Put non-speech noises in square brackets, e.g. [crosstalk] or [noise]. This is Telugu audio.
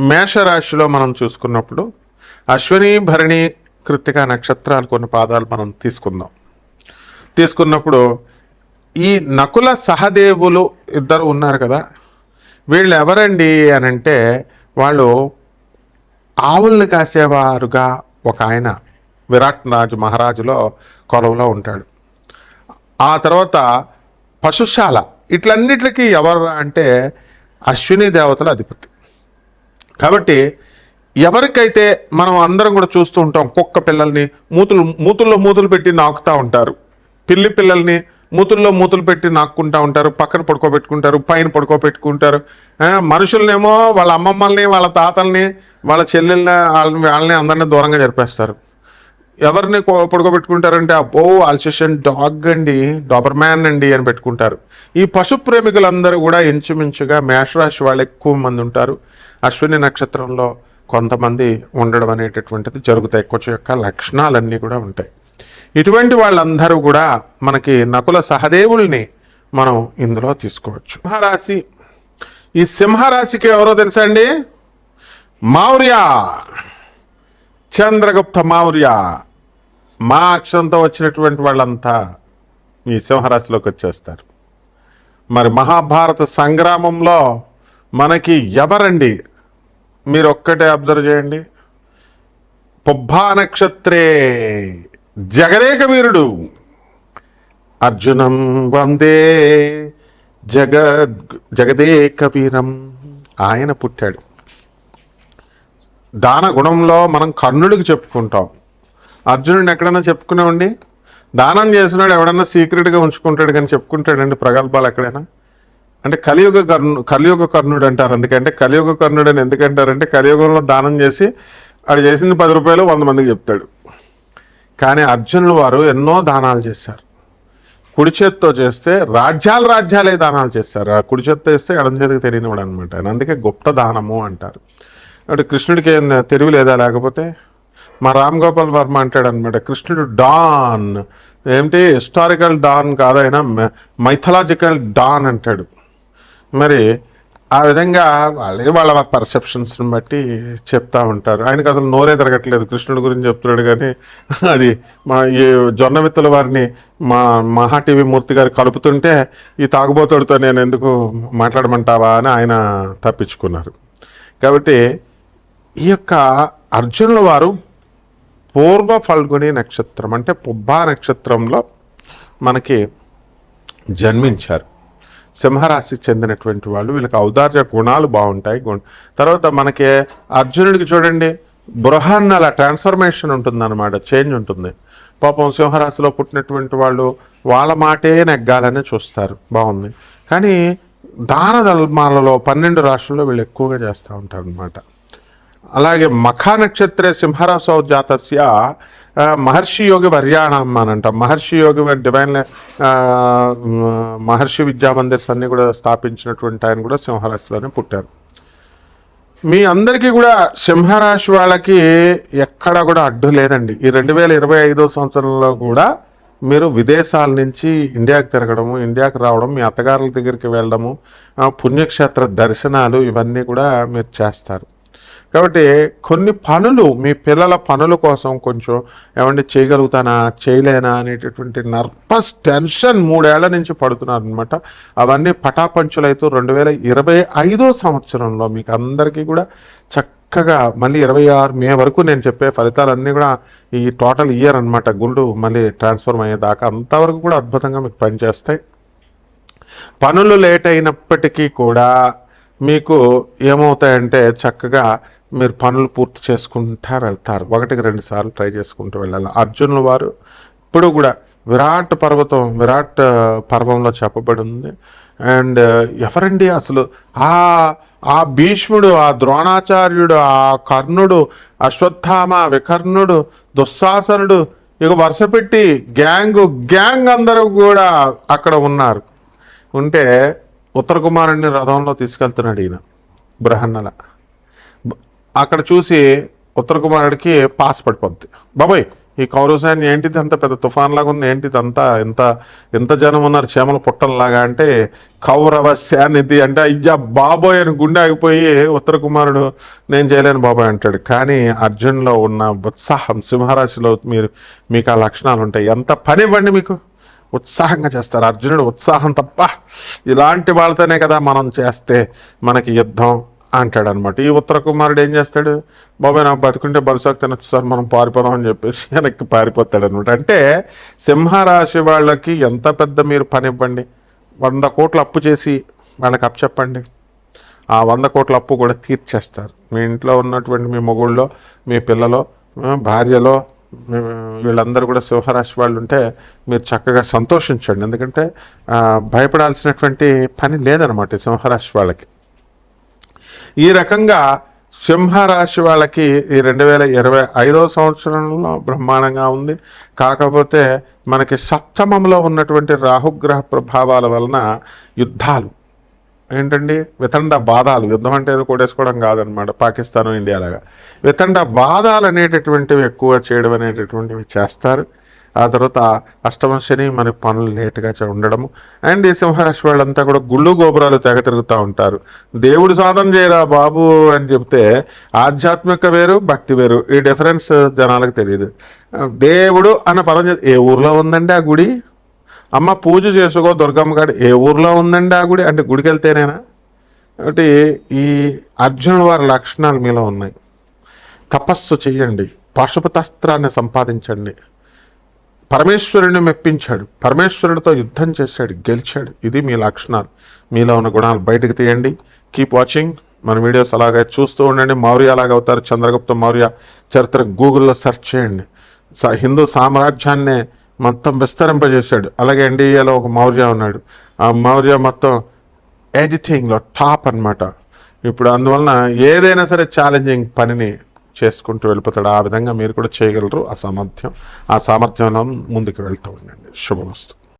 మేషరాశిలో మనం చూసుకున్నప్పుడు అశ్విని భరణి కృత్తిక నక్షత్రాలు కొన్ని పాదాలు మనం తీసుకుందాం. తీసుకున్నప్పుడు ఈ నకుల సహదేవులు ఇద్దరు ఉన్నారు కదా వీళ్ళు ఎవరండి అని అంటే వాళ్ళు ఆవుల్ని కాసేవారుగా ఒక ఆయన విరాట్ రాజు మహారాజులో కొలువులో ఉంటాడు. ఆ తర్వాత పశుశాల ఇట్లన్నిటికీ ఎవరు అంటే అశ్విని దేవతల అధిపతి. కాబట్టి ఎవరికైతే మనం అందరం కూడా చూస్తూ ఉంటాం కుక్క పిల్లల్ని మూతులు మూతుల్లో మూతులు పెట్టి నాకుతూ ఉంటారు. పిల్లి పిల్లల్ని మూతుల్లో మూతులు పెట్టి నాక్కుంటా ఉంటారు పక్కన పడుకోబెట్టుకుంటారు పైన పడుకోబెట్టుకుంటారు. మనుషులనేమో వాళ్ళ అమ్మమ్మల్ని వాళ్ళ తాతల్ని వాళ్ళ చెల్లెల్ని వాళ్ళని వాళ్ళని అందరినీ దూరంగా జరిపేస్తారు. ఎవరిని పడుకోబెట్టుకుంటారంటే అబ్బో ఆల్సేషన్ డాగ్ అండి డాబర్ మ్యాన్ అండి అని పెట్టుకుంటారు. ఈ పశు ప్రేమికులందరూ కూడా ఇంచుమించుగా మేషరాశి వాళ్ళు ఎక్కువ మంది ఉంటారు. అశ్విని నక్షత్రంలో కొంతమంది ఉండడం అనేటటువంటిది జరుగుతాయి. కొంచెం యొక్క లక్షణాలన్నీ కూడా ఉంటాయి. ఇటువంటి వాళ్ళందరూ కూడా మనకి నకుల సహదేవుల్ని మనం ఇందులో తీసుకోవచ్చు. సింహరాశి. ఈ సింహరాశికి ఎవరో తెలుసా అండి? మౌర్య. చంద్రగుప్త మౌర్య. మా అక్షరంతో వచ్చినటువంటి వాళ్ళంతా ఈ సింహరాశిలోకి వచ్చేస్తారు. మరి మహాభారత సంగ్రామంలో మనకి ఎవరండి? మీరు ఒక్కటే అబ్జర్వ్ చేయండి. పొబ్బా నక్షత్రే జగదేక వీరుడు. అర్జునం వందే జగ జగదేక వీరం. ఆయన పుట్టాడు. దాన గుణంలో మనం కర్ణుడికి చెప్పుకుంటాం. అర్జునుడిని ఎక్కడైనా చెప్పుకున్నామండి దానం చేసినాడు ఎవడన్నా సీక్రెట్గా ఉంచుకుంటాడు కానీ చెప్పుకుంటాడండి ప్రగల్భాలు ఎక్కడైనా? అంటే కలియుగ కర్ణు కలియుగ కర్ణుడు అంటారు. అందుకంటే కలియుగ కర్ణుడు అని ఎందుకంటారంటే కలియుగంలో దానం చేసి ఆడు చేసింది పది రూపాయలు వంద మందికి చెప్తాడు. కానీ అర్జునుడు వారు ఎన్నో దానాలు చేశారు. కుడి చేత్తో చేస్తే రాజ్యాలు రాజ్యాలే దానాలు చేస్తారు. ఆ కుడి చేత్తో వేస్తే ఎడం చేతికి తెలియనివాడు అనమాట అందుకే గుప్త దానము అంటారు. అంటే కృష్ణుడికి ఏం తెలివి లేదా? లేకపోతే మా రామ్ గోపాల్ వర్మ అంటాడు అనమాట కృష్ణుడు డాన్. ఏమిటి? హిస్టారికల్ డాన్ కాదైనా మైథలాజికల్ డాన్ అంటాడు. మరి ఆ విధంగా వాళ్ళే వాళ్ళ పర్సెప్షన్స్ని బట్టి చెప్తా ఉంటారు. ఆయనకు అసలు నోరే తిరగట్లేదు. కృష్ణుడి గురించి చెప్తున్నాడు కానీ అది మా ఈ జొన్నవిత్తల వారిని మా మహా టీవీ మూర్తి గారు కలుపుతుంటే ఈ తాగుబోతుడితో నేను ఎందుకు మాట్లాడమంటావా అని ఆయన తప్పించుకున్నారు. కాబట్టి ఈ యొక్క అర్జునుల వారు పూర్వ ఫల్గుని నక్షత్రం అంటే పుబ్బా నక్షత్రంలో మనకి జన్మించారు. సింహరాశికి చెందినటువంటి వాళ్ళు వీళ్ళకి ఔదార్య గుణాలు బాగుంటాయి. గుణ తర్వాత మనకి అర్జునుడికి చూడండి బృహన్నల ట్రాన్స్ఫర్మేషన్ ఉంటుందన్నమాట చేంజ్ ఉంటుంది. పాపం సింహరాశిలో పుట్టినటువంటి వాళ్ళు వాళ్ళ మాటే నెగ్గాలని చూస్తారు. బాగుంది. కానీ దాన ధర్మాలలో పన్నెండు రాష్ట్రాల్లో వీళ్ళు ఎక్కువగా చేస్తూ ఉంటారు అనమాట అలాగే మఖా నక్షత్రే సింహరాసౌ జాతస్య మహర్షి యోగి వర్యాణం అని అంటాం. మహర్షి యోగి డివైన్ మహర్షి విద్యా మందిర్స్ అన్ని కూడా స్థాపించినటువంటి ఆయన కూడా సింహరాశిలోనే పుట్టారు. మీ అందరికీ కూడా సింహరాశి వాళ్ళకి ఎక్కడ కూడా అడ్డు లేదండి. ఈ రెండు వేల ఇరవై ఐదో సంవత్సరంలో కూడా మీరు విదేశాల నుంచి ఇండియాకి తిరగడము ఇండియాకి రావడం మీ అత్తగారుల దగ్గరికి వెళ్ళడము పుణ్యక్షేత్ర దర్శనాలు ఇవన్నీ కూడా మీరు చేస్తారు. కాబట్టి కొన్ని పనులు మీ పిల్లల పనుల కోసం కొంచెం ఏమంటే చేయగలుగుతానా చేయలేనా అనేటటువంటి నర్వస్ టెన్షన్ మూడేళ్ళ నుంచి పడుతున్నారు అనమాట అవన్నీ పటాపంచులైతూ రెండు వేల ఇరవై ఐదో సంవత్సరంలో మీకు అందరికీ కూడా చక్కగా మళ్ళీ ఇరవై ఆరు మే వరకు నేను చెప్పే ఫలితాలన్నీ కూడా ఈ టోటల్ ఇయర్ అనమాట గుండు మళ్ళీ ట్రాన్స్ఫర్మ్ అయ్యేదాకా అంతవరకు కూడా అద్భుతంగా మీకు పనిచేస్తాయి. పనులు లేట్ అయినప్పటికీ కూడా మీకు ఏమవుతాయంటే చక్కగా మీరు పనులు పూర్తి చేసుకుంటా వెళ్తారు. ఒకటికి రెండు సార్లు ట్రై చేసుకుంటూ వెళ్ళాలి. అర్జునుల వారు ఇప్పుడు కూడా విరాట్ పర్వతం విరాట్ పర్వంలో చెప్పబడి ఉంది. అండ్ ఎవరండి అసలు? ఆ ఆ భీష్ముడు ఆ ద్రోణాచార్యుడు ఆ కర్ణుడు అశ్వత్థామ వికర్ణుడు దుశ్శాసనుడు ఇక వరుస పెట్టి గ్యాంగ్ గ్యాంగ్ అందరూ కూడా అక్కడ ఉన్నారు. ఉంటే ఉత్తర కుమారుడిని రథంలో తీసుకెళ్తున్నాడు ఈయన బృహన్నల అక్కడ చూసి ఉత్తర కుమారుడికి పాస్ పడిపోద్ది. బాబాయ్ ఈ కౌరవసాన్ని ఏంటిది? అంత పెద్ద తుఫాన్ లాగా ఉంది. ఏంటిది అంతా ఎంత ఎంత జనం ఉన్నారు చేమల పుట్టల్లాగా అంటే కౌరవ శానిధి అంటే అయ్యా బాబోయ్ అని గుండె ఆగిపోయి ఉత్తర కుమారుడు నేను చేయలేను బాబాయ్ అంటాడు. కానీ అర్జున్లో ఉన్న ఉత్సాహం సింహరాశిలో మీరు మీకు ఆ లక్షణాలు ఉంటాయి. ఎంత పని ఇవ్వండి మీకు? ఉత్సాహంగా చేస్తారు. అర్జునుడు ఉత్సాహం తప్ప ఇలాంటి వాళ్ళతోనే కదా మనం చేస్తే మనకి యుద్ధం. అంటాడు అనమాట ఈ ఉత్తర కుమారుడు ఏం చేస్తాడు? బాబాయ్ నాకు బతుకుంటే బలుసాకు తినొచ్చు సార్ మనం పారిపోదాం అని చెప్పేసి [laughs] వెనక్కి పారిపోతాడు అనమాట అంటే సింహరాశి వాళ్ళకి ఎంత పెద్ద మీరు పని ఇవ్వండి వంద కోట్లు అప్పు చేసి వాళ్ళకి అప్పు చెప్పండి. ఆ వంద కోట్ల అప్పు కూడా తీర్చేస్తారు. మీ ఇంట్లో ఉన్నటువంటి మీ మొగుళ్ళో మీ పిల్లలో భార్యలో వీళ్ళందరూ కూడా సింహరాశి వాళ్ళు ఉంటే మీరు చక్కగా సంతోషించండి. ఎందుకంటే భయపడాల్సినటువంటి పని లేదనమాట సింహరాశి వాళ్ళకి. ఈ రకంగా సింహరాశి వాళ్ళకి ఈ రెండు వేల ఇరవై ఐదో సంవత్సరంలో బ్రహ్మాండంగా ఉంది. కాకపోతే మనకి సప్తమంలో ఉన్నటువంటి రాహుగ్రహ ప్రభావాల వలన యుద్ధాలు. ఏంటండి? వితండ బాధాలు యుద్ధం అంటే ఏదో కొడేసుకోవడం కాదనమాట. పాకిస్తాన్ ఇండియా లాగా. వితండ బాధాలు అనేటటువంటివి ఎక్కువ చేయడం అనేటటువంటివి చేస్తారు. ఆ తర్వాత అష్టమ శని మనకి పనులు లేటుగా ఉండడము. అండ్ ఈ సింహరాశి వాళ్ళంతా కూడా గుళ్ళు గోపురాలు తెగ తిరుగుతూ ఉంటారు. దేవుడు సాధన చేయరా బాబు అని చెప్తే ఆధ్యాత్మిక వేరు భక్తి వేరు. ఈ డిఫరెన్స్ జనాలకు తెలియదు. దేవుడు అన్న పదం ఏ ఊర్లో ఉందండి ఆ గుడి? అమ్మ పూజ చేసుకో దుర్గమ్మ గారు ఏ ఊర్లో ఉందండి ఆ గుడి? అంటే గుడికి వెళ్తేనేనా? కాబట్టి ఈ అర్జునుడు వారి లక్షణాలు మీలో ఉన్నాయి. తపస్సు చేయండి. పాశుపతాస్త్రాన్ని సంపాదించండి. పరమేశ్వరుని మెప్పించాడు. పరమేశ్వరుడితో యుద్ధం చేశాడు గెలిచాడు. ఇది మీ లక్షణాలు. మీలో ఉన్న గుణాలు బయటకు తీయండి. కీప్ వాచింగ్ మన వీడియోస్ అలాగే చూస్తూ ఉండండి. మౌర్య అలాగే అవుతారు? చంద్రగుప్త మౌర్య చరిత్ర గూగుల్లో సెర్చ్ చేయండి. స- హిందూ సామ్రాజ్యాన్నే మొత్తం విస్తరింపజేశాడు. అలాగే ఎన్డీఏలో ఒక మౌర్య ఉన్నాడు. ఆ మౌర్య మొత్తం ఎడిటింగ్లో టాప్ అన్నమాట. ఇప్పుడు అందువలన ఏదైనా సరే ఛాలెంజింగ్ పనిని చేసుకుంటూ వెళ్ళిపోతాడు. ఆ విధంగా మీరు కూడా చేయగలరు. ఆ సామర్థ్యం ఆ సామర్థ్యంలో ముందుకు వెళ్తూ ఉండండి. శుభమస్తు.